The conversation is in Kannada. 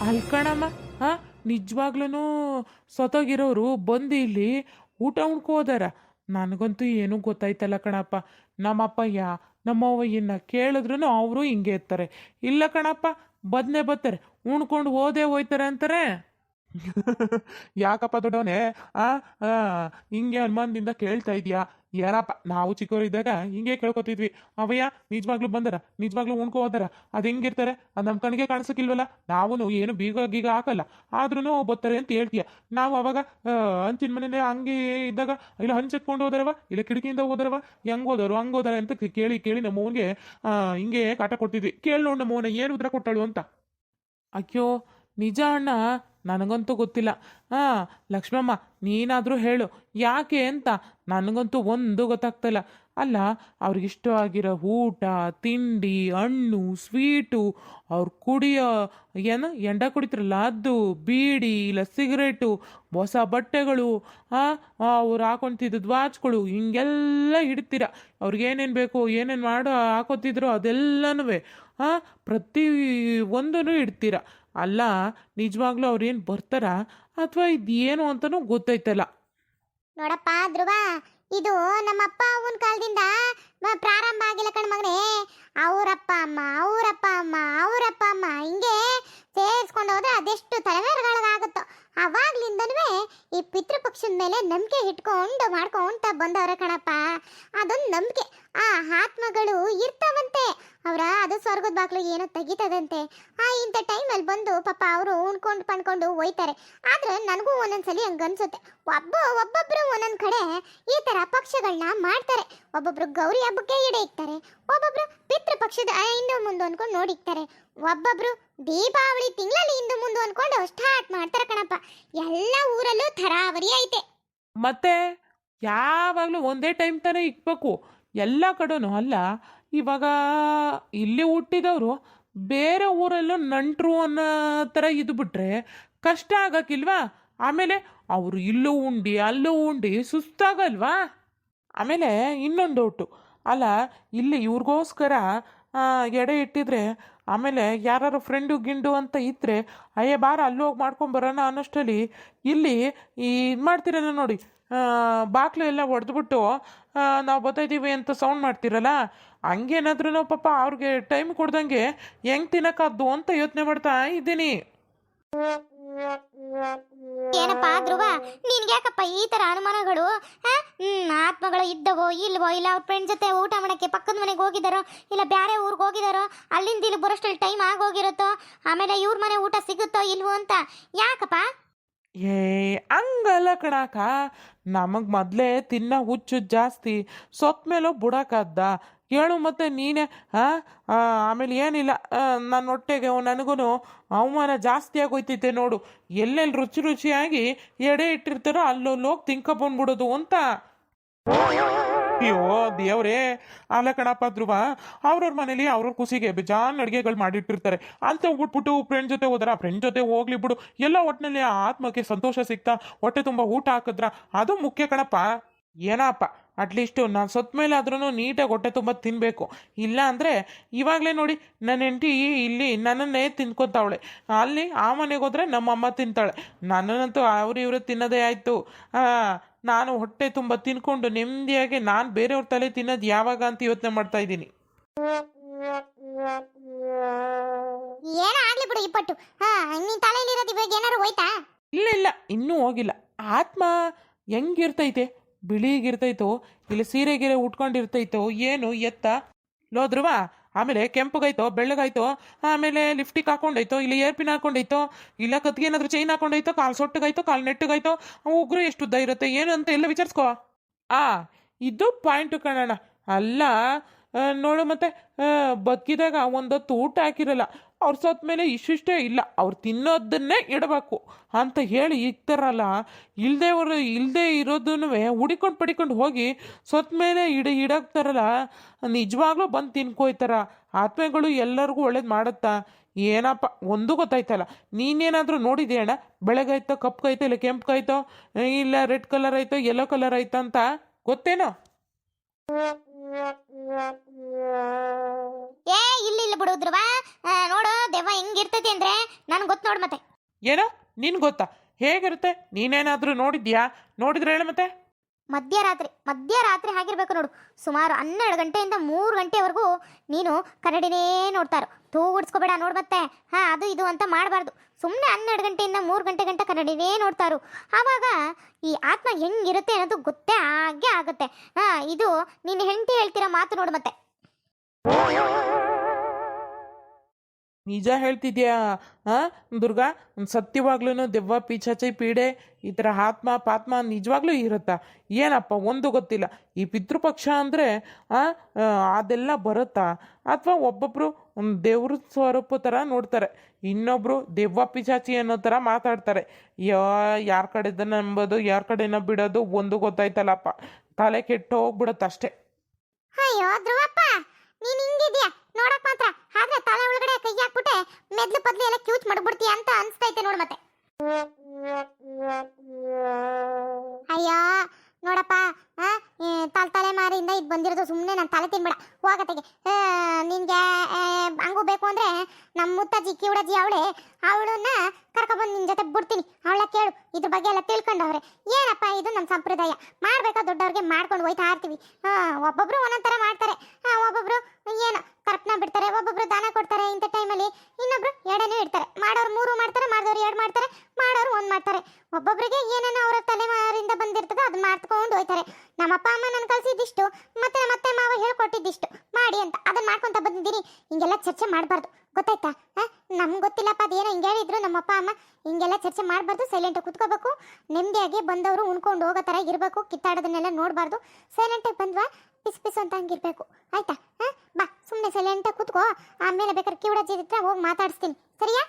ಅಲ್ಕಣಮ್ಮ ಹಾ? ನಿಜವಾಗ್ಲೂ ಸೊತೋಗಿರೋರು ಬಂದು ಇಲ್ಲಿ ಊಟ ಉಣ್ಕೋದಾರ ನನಗಂತೂ ಏನೂ ಗೊತ್ತಾಯ್ತಲ್ಲ ಕಣಪ್ಪ. ನಮ್ಮಪ್ಪಯ್ಯ ನಮ್ಮವ್ವಯ್ಯನ ಕೇಳಿದ್ರು ಅವರು ಹಿಂಗೆ ಇರ್ತಾರೆ. ಇಲ್ಲ ಕಣಪ್ಪ ಬದನೆ ಬರ್ತಾರೆ. ಉಣ್ಕೊಂಡು ಓದೇ ಹೋಯ್ತಾರೆ ಅಂತಾರೆ. ಯಾಕಪ್ಪ ದೊಡ್ಡವನೇ? ಆ ಹಿಂಗೆ ಅನುಮಾನದಿಂದ ಕೇಳ್ತಾ ಇದೀಯಾ? ಯಾರಪ್ಪ ನಾವು ಚಿಕ್ಕವರಿದ್ದಾಗ ಹಿಂಗೆ ಕೇಳ್ಕೊತಿದ್ವಿ. ಅವಯ್ಯ ನಿಜವಾಗ್ಲೂ ಬಂದರ? ನಿಜವಾಗ್ಲೂ ಉಣ್ಕೊ ಹೋದರ? ಅದು ಹೆಂಗಿರ್ತಾರೆ? ಅದು ನಮ್ಮ ಕಣ್ಣಿಗೆ ಕಾಣಿಸಕ್ಕಿಲ್ವಲ್ಲ? ನಾವು ಏನು ಬೀಗ ಗೀಗ ಹಾಕಲ್ಲ. ಆದ್ರೂ ಬರ್ತಾರೆ ಅಂತ ಹೇಳ್ತೀಯ. ನಾವು ಅವಾಗ ಹಂಚಿನ ಮನೇಲಿ ಹಂಗೆ ಇದ್ದಾಗ, ಇಲ್ಲ ಹಂಚೆತ್ಕೊಂಡು ಹೋದರವ? ಇಲ್ಲ ಕಿಟಕಿಯಿಂದ ಹೋದರವ? ಹೆಂಗ್ ಹೋದರು ಹಂಗ್ ಹೋದರ ಅಂತ ಕೇಳಿ ಕೇಳಿ ನಮ್ಮ ಮೌನ್ಗೆ ಹಿಂಗೆ ಕಾಟ ಕೊಡ್ತಿದ್ವಿ. ಕೇಳಿ ನೋಡಿ ನಮ್ಮ ಮೌನ ಏನು ಉತ್ತರ ಕೊಟ್ಟಳು ಅಂತ? ಅಯ್ಯೋ ನಿಜ ಅಣ್ಣ, ನನಗಂತೂ ಗೊತ್ತಿಲ್ಲ. ಹಾಂ ಲಕ್ಷ್ಮಮ್ಮ, ನೀನಾದರೂ ಹೇಳು. ಯಾಕೆ ಅಂತ ನನಗಂತೂ ಒಂದು ಗೊತ್ತಾಗ್ತಿಲ್ಲ. ಅಲ್ಲ ಅವ್ರಿಗಿಷ್ಟ ಆಗಿರೋ ಊಟ, ತಿಂಡಿ, ಹಣ್ಣು, ಸ್ವೀಟು, ಅವ್ರು ಕುಡಿಯೋ ಏನು, ಎಂಡ ಕುಡಿತಾರಲ್ಲ, ಅದು, ಬೀಡಿ ಇಲ್ಲ ಸಿಗರೇಟು, ಹೊಸ ಬಟ್ಟೆಗಳು ಅವ್ರು ಹಾಕೊತಿದ್ದು ವಾಚ್ಗಳು, ಹಿಂಗೆಲ್ಲ ಇಡ್ತೀರ ಅವ್ರಿಗೇನೇನು ಬೇಕು, ಏನೇನು ಮಾಡೋ, ಹಾಕೋತಿದ್ರು ಅದೆಲ್ಲನೂ ಹಾಂ ಪ್ರತಿ ಒಂದೂ ಇಡ್ತೀರ ಅಲ್ಲ, ನಿಜವಾಗ್ಲೂ ಅವ್ರೇನು ಬರ್ತಾರ? ಅಥವಾ ಇದೇನು ಅಂತನೂ ಗೊತ್ತೈತಲ್ಲ. ನೋಡಪ್ಪ, ಧ್ರುವ, ಇದು ನಮ್ಮಪ್ಪ ಅವನ ಕಾಲದಿಂದ ಪ್ರಾರಂಭ ಆಗಿಲ್ಲ ಕಣ್ ಮಗನೇ. ಅವರಪ್ಪ ಅಮ್ಮ ಅವರಪ್ಪ ಅಮ್ಮ ಅವರಪ್ಪ ಅಮ್ಮ, ಹಿಂಗೆ ಸೇರಿಸ್ಕೊಂಡು ಹೋದ್ರೆ ಅದೆಷ್ಟು ತಲೆಮಾರುಗಳಿಗಾಗುತ್ತೋ ಅವಾಗ್ಲಿಂದನೂ ಈ ಪಿತೃಪಕ್ಷದ ಮೇಲೆ ನಂಬಿಕೆ ಇಟ್ಕೊಂಡು ಮಾಡ್ಕೊಂತ ಬಂದವ್ರೆ ಕಣಪ್ಪ. ಅದೊಂದು ನಂಬಿಕೆ. ಆ ಆತ್ಮಗಳು ಇರ್ತಾವಂತೆ ಅವರ ಅದು ಸ್ವರ್ಗದ ಬಾಗ್ಲು ಏನೋ ತೆಗಿತದಂತೆ. ಆ, ಇಂಥ ಟೈಮಲ್ಲಿ ಬಂದು ಪಾಪ ಅವರು ಉಣ್ಕೊಂಡು ಪಣ್ಕೊಂಡು ಹೋಯ್ತಾರೆ ಆದ್ರೆ ನನಗೂ ಒಂದೊಂದ್ಸಲಿ ಹಂಗ ಅನ್ಸುತ್ತೆ. ಒಬ್ಬ, ಒಬ್ಬೊಬ್ರು ಒಂದೊಂದು ಕಡೆ ಈ ಥರ ಪಕ್ಷಗಳನ್ನ ಮಾಡ್ತಾರೆ. ಒಬ್ಬೊಬ್ರು ಗೌರಿ ಹಬ್ಬಕ್ಕೆ ಎಡೆ ಇಕ್ತಾರೆ. ಒಬ್ಬೊಬ್ರು ಪಿತೃ ಪಕ್ಷದ ಹಿಂದೆ ಮುಂದೆ ಅಂದ್ಕೊಂಡು ನೋಡಿಕ್ತಾರೆ ಒಬ್ಬೊಬ್ರು ದೀಪಾವಳಿ ತಿಂಗಳಲ್ಲಿ ಹಿಂದೆ ಮುಂದೆ ಅನ್ಕೊಂಡು ಸ್ಟಾರ್ಟ್ ಮಾಡ್ತಾರೆ ಕಣಪ್ಪ. ಎಲ್ಲ ಊರಲ್ಲೂ ಥರಾವರಿ ಐತೆ. ಮತ್ತೆ ಯಾವಾಗಲೂ ಒಂದೇ ಟೈಮ್ ತಾನೇ ಇಕ್ಬೇಕು. ಎಲ್ಲ ಕಡೆನೂ ಅಲ್ಲ. ಇವಾಗ ಇಲ್ಲಿ ಹುಟ್ಟಿದವರು ಬೇರೆ ಊರಲ್ಲೂ ನಂಟರು ಅನ್ನೋ ಥರ ಇದು ಬಿಟ್ಟರೆ ಕಷ್ಟ ಆಗಕ್ಕಿಲ್ವಾ? ಆಮೇಲೆ ಅವರು ಇಲ್ಲೂ ಉಂಡಿ, ಅಲ್ಲೂ ಉಂಡಿ ಸುಸ್ತಾಗಲ್ವಾ? ಆಮೇಲೆ ಇನ್ನೊಂದು ಔಟು ಅಲ್ಲ, ಇಲ್ಲಿ ಇವ್ರಿಗೋಸ್ಕರ ಎಡೆ ಇಟ್ಟಿದ್ರೆ, ಆಮೇಲೆ ಯಾರು ಫ್ರೆಂಡು ಗಿಂಡು ಅಂತ ಇದ್ರೆ, ಅಯ್ಯೇ ಬಾರ ಅಲ್ಲಿ ಹೋಗಿ ಮಾಡ್ಕೊಂಬರೋಣ ಅನ್ನೋಷ್ಟರಲ್ಲಿ ಇಲ್ಲಿ ಈ ಮಾಡ್ತಿರಲ್ಲ ನೋಡಿ ಬಾಕ್ಲು ಎಲ್ಲ ಒಡೆದ್ಬಿಟ್ಟು ನಾವು ಬರ್ತಾಯಿದ್ದೀವಿ ಅಂತ ಸೌಂಡ್ ಮಾಡ್ತಿರಲ್ಲ ಹಂಗೇನಾದ್ರೂ ಪಾಪ ಅವ್ರಿಗೆ ಟೈಮ್ ಕೊಡ್ದಂಗೆ ಹೆಂಗ್ ತಿನ್ನಕ್ಕಾದ್ದು ಅಂತ ಯೋಚನೆ ಮಾಡ್ತಾ ಇದ್ದೀನಿ. ಏನಪ್ಪ ಧ್ರುವ ನಿನ್ಗ್ಯಾಕಪ್ಪ ಈ ತರ ಅನುಮಾನಗಳು ಆತ್ಮಗಳು ಇದ್ದವೋ ಇಲ್ವೋ, ಇಲ್ಲ ಅವ್ರ ಫ್ರೆಂಡ್ ಜೊತೆ ಊಟ ಮಾಡಕ್ಕೆ ಪಕ್ಕದ ಮನೆಗೆ ಹೋಗಿದಾರೋ, ಇಲ್ಲ ಬೇರೆ ಊರಿಗೆ ಹೋಗಿದಾರೋ, ಅಲ್ಲಿಂದ ಇಲ್ಲಿ ಬರೋಷ್ಟರಲ್ಲಿ ಟೈಮ್ ಆಗೋಗಿರುತ್ತೋ, ಆಮೇಲೆ ಇವ್ರ ಮನೆ ಊಟ ಸಿಗುತ್ತೋ, ಇಲ್ವೋ ಅಂತ, ಯಾಕಪ್ಪ? ಏ ಹಂಗಲ್ಲ ಕಣಕ. ನಮಗೆ ಮೊದಲೇ ತಿನ್ನೋ ಹುಚ್ಚು ಜಾಸ್ತಿ ಸೊತ್ತ ಮೇಲೋ ಬುಡಕ್ಕಾದ್ದ ಹೇಳು ಮತ್ತೆ ನೀನೇ ಆಮೇಲೆ ಏನಿಲ್ಲ. ನನ್ನ ಹೊಟ್ಟೆಗೆ ನನಗೂ ಅವಮಾನ ಜಾಸ್ತಿ ಆಗೋಯ್ತೈತೆ ನೋಡು. ಎಲ್ಲೆಲ್ಲಿ ರುಚಿ ರುಚಿಯಾಗಿ ಎಡೆ ಇಟ್ಟಿರ್ತಾರೋ ಅಲ್ಲೊಲ್ಲೋಗಿ ತಿನ್ಕೊಬಂದ್ಬಿಡೋದು ಅಂತ. ಅಯ್ಯೋ, ದೇವ್ರೇ. ಅಲ್ಲ ಕಣಪ್ಪ, ಧ್ರುವ, ಅವ್ರವ್ರ ಮನೇಲಿ ಅವ್ರವ್ರ ಖುಷಿಗೆ ಬೇಜಾನ್ ಅಡುಗೆಗಳು ಮಾಡಿಟ್ಟಿರ್ತಾರೆ. ಅಂತ ಹೋಗ್ಬಿಟ್ಬಿಟ್ಟು ಫ್ರೆಂಡ್ ಜೊತೆ ಹೋದ್ರ. ಫ್ರೆಂಡ್ ಜೊತೆ ಹೋಗ್ಲಿ ಬಿಡು. ಎಲ್ಲ ಒಟ್ಟಿನಲ್ಲಿ ಆ ಆತ್ಮಕ್ಕೆ ಸಂತೋಷ ಸಿಗ್ತಾ, ಹೊಟ್ಟೆ ತುಂಬ ಊಟ ಹಾಕಿದ್ರ. ಅದು ಮುಖ್ಯ ಕಣಪ್ಪ. ಏನಪ್ಪ ಅಟ್ಲೀಸ್ಟು ನಾನು ಸತ್ ಮೇಲೆ ಆದ್ರೂ ನೀಟಾಗಿ ಹೊಟ್ಟೆ ತುಂಬ ತಿನ್ನಬೇಕು ಇಲ್ಲ ಅಂದ್ರೆ ಇವಾಗಲೇ ನೋಡಿ ನನ್ನ ಹೆಂಡತಿ ಇಲ್ಲಿ ನನ್ನನ್ನೇ ತಿನ್ಕೊತಾವಳೆ. ಅಲ್ಲಿ ಆ ಮನೆಗೆ ಹೋದ್ರೆ ನಮ್ಮಮ್ಮ ತಿಂತಾಳೆ. ನನ್ನಂತೂ ಅವ್ರು ಇವರು ತಿನ್ನೋದೇ ಆಯಿತು. ನಾನು ಹೊಟ್ಟೆ ತುಂಬ ತಿನ್ಕೊಂಡು ನೆಮ್ಮದಿಯಾಗಿ ನಾನು ಬೇರೆಯವ್ರ ತಲೆ ತಿನ್ನೋದು ಯಾವಾಗ ಅಂತ ಯೋಚನೆ ಮಾಡ್ತಾ ಇದ್ದೀನಿ. ಏನ ಆಗ್ಲಿ ಬಿಡು ಇಪ್ಪಟ್ಟು ಹಾ ನಿನ್ ತಲೆಯಲ್ಲಿರೋದು ಇವಾಗ ಏನಾರು ಹೋಯ್ತಾ? ಇಲ್ಲ ಇಲ್ಲ ಇನ್ನೂ ಹೋಗಿಲ್ಲ. ಆತ್ಮ ಹೆಂಗಿರ್ತೈತೆ? ಬಿಳಿಗಿರ್ತೈತೋ ಇಲ್ಲ ಸೀರೆ ಗೀರೆ ಉಟ್ಕೊಂಡಿರ್ತೈತೋ ಏನು ಎತ್ತ? ಲೋ ಧ್ರುವ ಆಮೇಲೆ ಕೆಂಪಗಾಯ್ತೋ, ಬೆಳ್ಳಗಾಯ್ತೋ, ಆಮೇಲೆ ಲಿಫ್ಟಿಗೆ ಹಾಕೊಂಡೈತೋ ಇಲ್ಲ ಏರ್ಪಿನ್ ಹಾಕೊಂಡೈತೋ ಇಲ್ಲ ಕತ್ಗೆ ಏನಾದ್ರು ಚೈನ್ ಹಾಕೊಂಡೈತೋ ಕಾಲು ಸೊಟ್ಟಗಾಯ್ತೋ, ಕಾಲು ನೆಟ್ಟಗಾಯ್ತೋ, ಉಗ್ರು ಎಷ್ಟು ಉದ್ದ ಇರುತ್ತೆ ಏನು ಅಂತ ಎಲ್ಲ ವಿಚಾರಿಸ್ಕೋ. ಆ, ಇದು ಪಾಯಿಂಟು ಕಣಣ್ಣ. ಅಲ್ಲ ನೋಡು ಮತ್ತೆ ಬದುಕಿದಾಗ ಒಂದೊತ್ತು ಊಟ ಹಾಕಿರಲ್ಲ, ಅವ್ರು ಸತ್ತ ಮೇಲೆ ಇಷ್ಟಿಷ್ಟೇ ಇಲ್ಲ, ಅವ್ರು ತಿನ್ನೋದನ್ನೇ ಇಡಬೇಕು ಅಂತ ಹೇಳಿ ಇಕ್ತಾರಲ್ಲ ಇಲ್ಲದೆ ಅವರು ಇಲ್ಲದೆ ಇರೋದನ್ನು ಹುಡಿಕೊಂಡು ಪಡಿಕೊಂಡು ಹೋಗಿ ಸತ್ತ ಮೇಲೆ ಇಡ, ಇಡಕ್ತಾರಲ್ಲ, ನಿಜವಾಗ್ಲೂ ಬಂದು ತಿನ್ಕೋಯ್ತಾರ, ಆತ್ಮೆಗಳು ಎಲ್ಲರಿಗೂ ಒಳ್ಳೇದು ಮಾಡುತ್ತಾ? ಏನಪ್ಪ, ಒಂದು ಗೊತ್ತಾಯ್ತಲ್ಲ, ನೀನೇನಾದರೂ ನೋಡಿದ್ಯಾ ಅಣ್ಣ? ಬೆಳಗಾಯ್ತೋ ಕಪ್ಪಗಾಯ್ತೋ ಇಲ್ಲ ಕೆಂಪು ಕಾಯ್ತೋ ಇಲ್ಲ ರೆಡ್ ಕಲರ್ ಆಯ್ತೋ ಯೆಲ್ಲೋ ಕಲರ್ ಆಯ್ತೋ ಅಂತ, ಗೊತ್ತೇನೋ? ಏ, ಇಲ್ಲಿ, ಇಲ್ಲ ಬಿಡು, ಧ್ರುವ. ನೋಡು, ದೆವ್ವ ಹೆಂಗೆ ಹೆಂಗಿರ್ತೈತಿ ಅಂದ್ರೆ ನನ್ ಗೊತ್ತು ನೋಡು ಮತ್ತೆ. ಏನೋ? ನಿನ್ ಗೊತ್ತಾ? ಹೇಗಿರುತ್ತೆ? ನೀನೇನಾದ್ರೂ ನೋಡಿದ್ಯಾ? ನೋಡಿದ್ರೆ ಹೇಳು ಮತ್ತೆ. ಮಧ್ಯರಾತ್ರಿ ಮಧ್ಯರಾತ್ರಿ ಆಗಿರ್ಬೇಕು ನೋಡು. ಸುಮಾರು ಹನ್ನೆರಡು ಗಂಟೆಯಿಂದ ಮೂರು ಗಂಟೆವರೆಗೂ ನೀನು ಕನ್ನಡಿನೇ ನೋಡ್ತಾರೋ ತೂಗುಡ್ಸ್ಕೊಬೇಡ, ನೋಡು ಮತ್ತೆ. ಹಾ, ಅದು ಇದು ಅಂತ ಮಾಡಬಾರ್ದು. ಸುಮ್ಮನೆ ಹನ್ನೆರಡು ಗಂಟೆಯಿಂದ ಮೂರು ಗಂಟೆ ಗಂಟೆ ಕನ್ನಡಿನೇ ನೋಡ್ತಾರು ಆವಾಗ ಈ ಆತ್ಮ ಹೆಂಗಿರುತ್ತೆ ಅನ್ನೋದು ಗೊತ್ತೇ ಆಗೇ ಆಗುತ್ತೆ. ಹಾ, ಇದು ನೀನು ಹೆಂಡತಿ ಹೇಳ್ತಿರೋ ಮಾತು ನೋಡು ಮತ್ತೆ. ನಿಜ ಹೇಳ್ತಿದ್ಯಾ? ಹಾ ದುರ್ಗಾ ಸತ್ಯವಾಗ್ಲೂ ದೆವ್ವ ಪಿಚಾಚಿ ಪೀಡೆ, ಈ ಥರ ಆತ್ಮ, ಪಾತ್ಮ ನಿಜವಾಗ್ಲೂ ಇರುತ್ತಾ? ಏನಪ್ಪ, ಒಂದು ಗೊತ್ತಿಲ್ಲ. ಈ ಪಿತೃಪಕ್ಷ ಅಂದರೆ ಅದೆಲ್ಲ ಬರುತ್ತಾ? ಅಥವಾ ಒಬ್ಬೊಬ್ಬರು ದೇವ್ರ ಸ್ವರೂಪ ಥರ ನೋಡ್ತಾರೆ. ಇನ್ನೊಬ್ಬರು ದೆವ್ವ ಪಿಚಾಚಿ ಅನ್ನೋ ಥರ ಮಾತಾಡ್ತಾರೆ. ಯಾ, ಯಾರ ಕಡೆದ ನಂಬೋದು, ಯಾರ ಕಡೆನ ಬಿಡೋದು ಒಂದು ಗೊತ್ತಾಯ್ತಲ್ಲಪ್ಪ. ತಲೆ ಕೆಟ್ಟು ಹೋಗ್ಬಿಡುತ್ತೆ ಅಷ್ಟೇ. ಮೆದ್ಲು ಪದ್ಲು ಎಲ್ಲ ಕ್ಯೂಚ್ ಮಾಡ್ಬಿಡ್ತೀಯ ಅಂತ ಅನ್ಸ್ತೈತೆ ನೋಡು ಮತ್ತೆ. ಅಯ್ಯೋ, ನೋಡಪ್ಪ ಈ ತಲೆ ತಲೆಮಾರಿಯಿಂದ ಇದು ಬಂದಿರೋದು ಸುಮ್ಮನೆ ನಾನು ತಲೆ ತಿನ್ಬೇಡ. ಹೋಗತ್ತೆಗೆ ನಿನ್ಗೆ ಹಂಗೂ ಬೇಕು ಅಂದ್ರೆ ನಮ್ಮ ಮುತ್ತಜ್ಜಿ ಕಿವಡಜ್ಜಿ ಅವಳೆ, ಅವಳನ್ನ ಕರ್ಕೊಬಂದು ನಿನ್ ಜೊತೆ ಬಿಡ್ತೀನಿ. ಅವಳ ಕೇಳು, ಇದ್ರ ಬಗ್ಗೆ ಎಲ್ಲ ತಿಳ್ಕೊಂಡವ್ರೆ. ಏನಪ್ಪ ಇದು ನಮ್ಮ ಸಂಪ್ರದಾಯ? ಮಾಡ್ಬೇಕಾ ದೊಡ್ಡವ್ರಿಗೆ ಮಾಡ್ಕೊಂಡು ಹೋಯ್ತಾ ಇರ್ತೀವಿ. ಹಾ ಒಬ್ಬೊಬ್ರು ಒಂದೊಂದ್ ಥರ ಮಾಡ್ತಾರೆ ಹಾ ಒಬ್ಬೊಬ್ರು ಏನು ತರ್ಪಣ ಬಿಡ್ತಾರೆ ಒಬ್ಬೊಬ್ರು ದಾನ ಕೊಡ್ತಾರೆ ಇಂಥ ಟೈಮಲ್ಲಿ ಇನ್ನೊಬ್ರು ಎರಡನೇ ಇಡ್ತಾರೆ ಮಾಡೋರು ಮೂರು ಮಾಡ್ತಾರೆ ಮಾಡಿದವ್ರು ಎರಡು ಮಾಡ್ತಾರೆ ಮಾಡೋರು ಒಂದು ಮಾಡ್ತಾರೆ ಒಬ್ಬೊಬ್ರಿಗೆ ಏನೇನೋ ಅವರ ತಲೆಮಾರಿಂದ ಬಂದಿರ್ತದೆ ಅದನ್ನ ಮಾಡ್ಕೊಂಡು ಹೋಯ್ತಾರೆ ನಮ್ಮ ಅಪ್ಪ ಅಮ್ಮ ನಾನು ಕಲ್ಸಿದ್ದಿಷ್ಟು ಮತ್ತೆ ನಮ್ಮ ಅತ್ತೆ ಮಾವ ಮಾಡಿ ಅಂತ. ಅದನ್ನ ಮಾಡ್ಕೊಂತ ಬಂದಿದ್ದೀನಿ. ಹಿಂಗೆಲ್ಲ ಚರ್ಚೆ ಮಾಡಬಾರ್ದು. ಗೊತ್ತಾಯ್ತಾ? ನಮ್ಗೆ ಗೊತ್ತಿಲ್ಲಪ್ಪ ಅದೇನೋ ಹಿಂಗೆ ಹೇಳಿದ್ರು ನಮ್ಮ ಅಪ್ಪ ಅಮ್ಮ ಹಿಂಗೆಲ್ಲ ಚರ್ಚೆ ಮಾಡಬಾರ್ದು ಸೈಲೆಂಟಾಗಿ ಕುತ್ಕೋಬೇಕು. ನೆಮ್ಮದಿಯಾಗಿ ಬಂದವರು ಉಣ್ಕೊಂಡು ಹೋಗೋ ಥರ ಇರಬೇಕು, ಕಿತ್ತಾಡೋದನ್ನೆಲ್ಲ ನೋಡಬಾರ್ದು. ಸೈಲೆಂಟಾಗಿ ಬಂದ್ವಾ? ಪಿಸ್ ಪಿಸ್ ಅಂತ ಹಂಗಿರ್ಬೇಕು. ಆಯ್ತಾ? ಹಾಂ? ಬಾ ಸುಮ್ಮನೆ ಸೈಲೆಂಟಾಗಿ ಕುತ್ಕೋ. ಆಮೇಲೆ ಬೇಕಾದ್ರೆ ಕಿವಡಾಜಿ ಹತ್ರ ಹೋಗಿ ಮಾತಾಡಿಸ್ತೀನಿ. ಸರಿಯಾ?